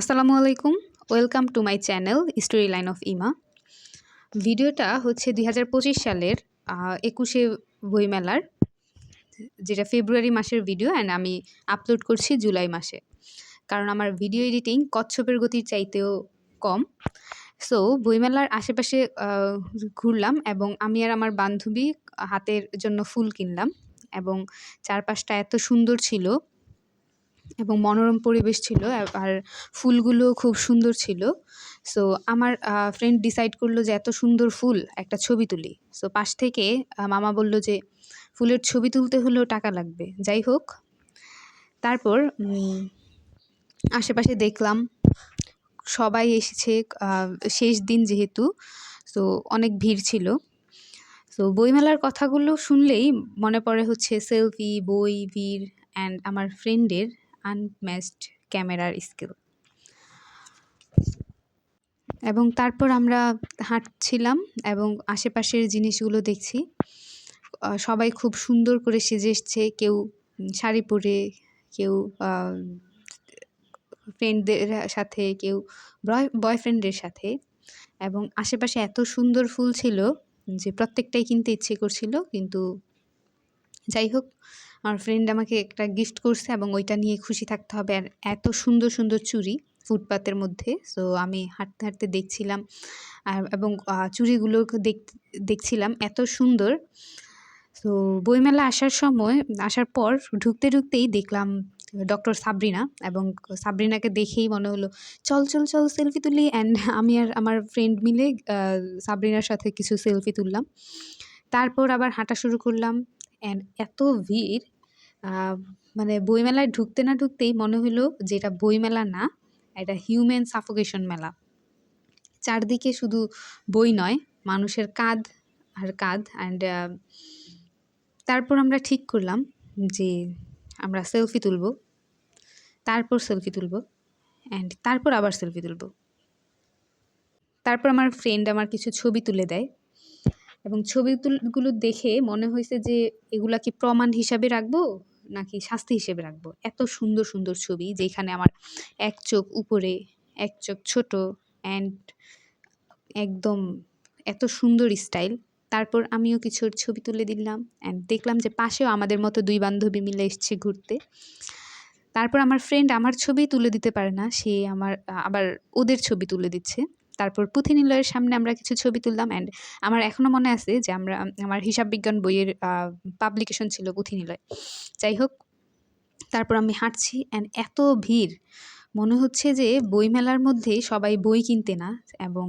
আসসালামু আলাইকুম welcome to my channel story line of Ima. ভিডিওটা হচ্ছে দু হাজার পঁচিশ সালের একুশে বইমেলার যেটা ফেব্রুয়ারি মাসের ভিডিও অ্যান্ড আমি আপলোড করছি জুলাই মাসে। কারণ আমার ভিডিও এডিটিং কচ্ছপের গতির চাইতেও কম। সো বইমেলার আশেপাশে ঘুরলাম এবং আমি আর আমার বান্ধবী হাতের জন্য ফুল কিনলাম এবং চারপাশটা এত সুন্দর ছিল এবং মনোরম পরিবেশ ছিল আর ফুলগুলো খুব সুন্দর ছিল। সো আমার ফ্রেন্ড ডিসাইড করল যে এত সুন্দর ফুল, একটা ছবি তুলি। সো পাশ থেকে মামা বলল যে, ফুলের ছবি তুলতে হলেও টাকা লাগবে। যাই হোক, তারপর আশেপাশে দেখলাম, সবাই এসেছে শেষ দিন যেহেতু তো অনেক ভিড় ছিল। তো বইমেলার কথাগুলো শুনলেই মনে পড়ে হচ্ছে, সেলফি, বই, ভিড় অ্যান্ড আমার ফ্রেন্ডের আনম্যাচড ক্যামেরার স্কিল এবং তারপর আমরা হাঁটছিলাম এবং আশেপাশের জিনিসগুলো দেখছি। সবাই খুব সুন্দর করে সেজে এসছে। কেউ শাড়ি পরে, কেউ ফ্রেন্ডদের সাথে, কেউ বয়ফ্রেন্ডের সাথে। এবং আশেপাশে এত সুন্দর ফুল ছিল যে প্রত্যেকটাই কিনতে ইচ্ছে করছিল। কিন্তু যাই হোক আমার ফ্রেন্ড আমাকে একটা গিফট করছে এবং ওইটা নিয়ে খুশি থাকতে হবে। আর এত সুন্দর সুন্দর চুড়ি ফুটপাতের মধ্যে। সো আমি হাঁটতে হাঁটতে দেখছিলাম। আর, এবং চুড়িগুলো দেখ, দেখছিলাম। এত সুন্দর। তো বইমেলা আসার সময়, আসার পর ঢুকতে, ঢুকতেই দেখলাম ডক্টর সাবরিনা। এবং সাবরিনাকে দেখেই মনে হলো, চল চল চল সেলফি তুলি। অ্যান্ড আমি আর আমার ফ্রেন্ড মিলে সাবরিনার সাথে কিছু সেলফি তুললাম। তারপর আবার হাঁটা শুরু করলাম। অ্যান্ড এত ভিড় মানে বইমেলায় ঢুকতে না ঢুকতেই মনে হলো যে এটা বইমেলা না, এটা হিউম্যান সাফোকেশন মেলা। চারদিকে শুধু বই নয়, মানুষের কাঁধ আর কাঁধ অ্যান্ড তারপর আমরা ঠিক করলাম যে আমরা সেলফি তুলব, তারপর সেলফি তুলব অ্যান্ড তারপর আবার সেলফি তুলব। তারপর আমার ফ্রেন্ড আমার কিছু ছবি তুলে দেয়। এবং ছবিগুলো দেখে মনে হয়েছে যে এগুলা কি প্রমাণ হিসাবে রাখব নাকি শাস্তি হিসেবে রাখব? এত সুন্দর সুন্দর ছবি যেখানে আমার এক চোখ উপরে, এক চোখ ছোট অ্যান্ড একদম এত সুন্দর স্টাইল তারপর আমিও কিছু ছবি তুলে দিলাম অ্যান্ড দেখলাম যে পাশেও আমাদের মতো দুই বান্ধবী মিলে এসছে ঘুরতে। তারপর আমার ফ্রেন্ড আমার ছবি তুলে দিতে পারে না, সে আমার, আবার ওদের ছবি তুলে দিচ্ছে। তারপর পুঁথিনিলয়ের সামনে আমরা কিছু ছবি তুললাম অ্যান্ড আমার এখনও মনে আছে যে আমরা, আমার হিসাব বিজ্ঞান বইয়ের পাবলিকেশন ছিল পুঁথিনিলয় যাই হোক, তারপর আমি হাঁটছি অ্যান্ড এত ভিড়। মনে হচ্ছে যে বইমেলার মধ্যে সবাই বই কিনতে না এবং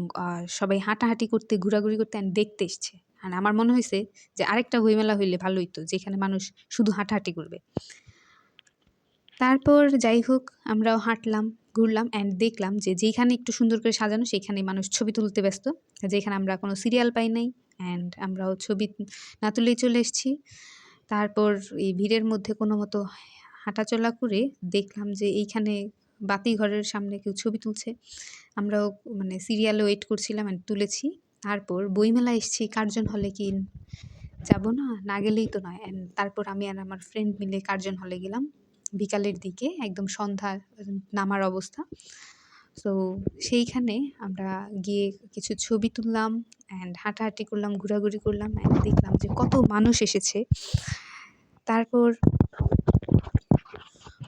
সবাই হাঁটাহাঁটি করতে, ঘোরাঘুরি করতে অ্যান্ড দেখতে এসছে। আর আমার মনে হয়েছে যে আরেকটা বইমেলা হইলে ভালো হইতো যেখানে মানুষ শুধু হাঁটাহাঁটি করবে। তারপর যাই হোক, আমরাও হাঁটলাম। ঘুরলাম অ্যান্ড দেখলাম যে যেখানে একটু সুন্দর করে সাজানো সেখানে মানুষ ছবি তুলতে ব্যস্ত। যেখানে আমরা কোনো সিরিয়াল পাই নাই অ্যান্ড আমরাও ছবি না তুলেই চলে এসেছি। তারপর এই ভিড়ের মধ্যে কোনো মতো হাঁটাচলা করে দেখলাম যে এইখানে বাতি ঘরের সামনে কেউ ছবি তুলছে। আমরাও মানে সিরিয়ালে ওয়েট করছিলাম অ্যান্ড তুলেছি। তারপর বইমেলা এসছি, কার্জন হলে কি যাব না? না গেলেই তো নয়। অ্যান্ড তারপর আমি আর আমার ফ্রেন্ড মিলে কার্জন হলে গেলাম। বিকালের দিকে একদম সন্ধ্যা নামার অবস্থা। তো সেইখানে আমরা গিয়ে কিছু ছবি তুললাম অ্যান্ড হাঁটাহাঁটি করলাম, ঘোরাঘুরি করলাম অ্যান্ড দেখলাম যে কত মানুষ এসেছে। তারপর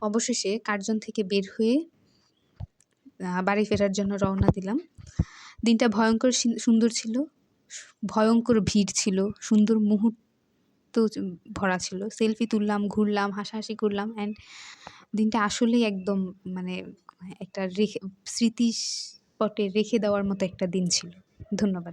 অবশেষে কার্জন থেকে বের হয়ে বাড়ি ফেরার জন্য রওনা দিলাম। দিনটা ভয়ঙ্কর সুন্দর ছিল, ভয়ঙ্কর ভিড় ছিল, সুন্দর মুহূর্ত তো ভরা ছিল। সেলফি তুললাম, ঘুরলাম, হাসাহাসি করলাম অ্যান্ড দিনটা আসলেই একদম মানে একটা রেখে স্মৃতিপটে রেখে দেওয়ার মতো একটা দিন ছিল। ধন্যবাদ।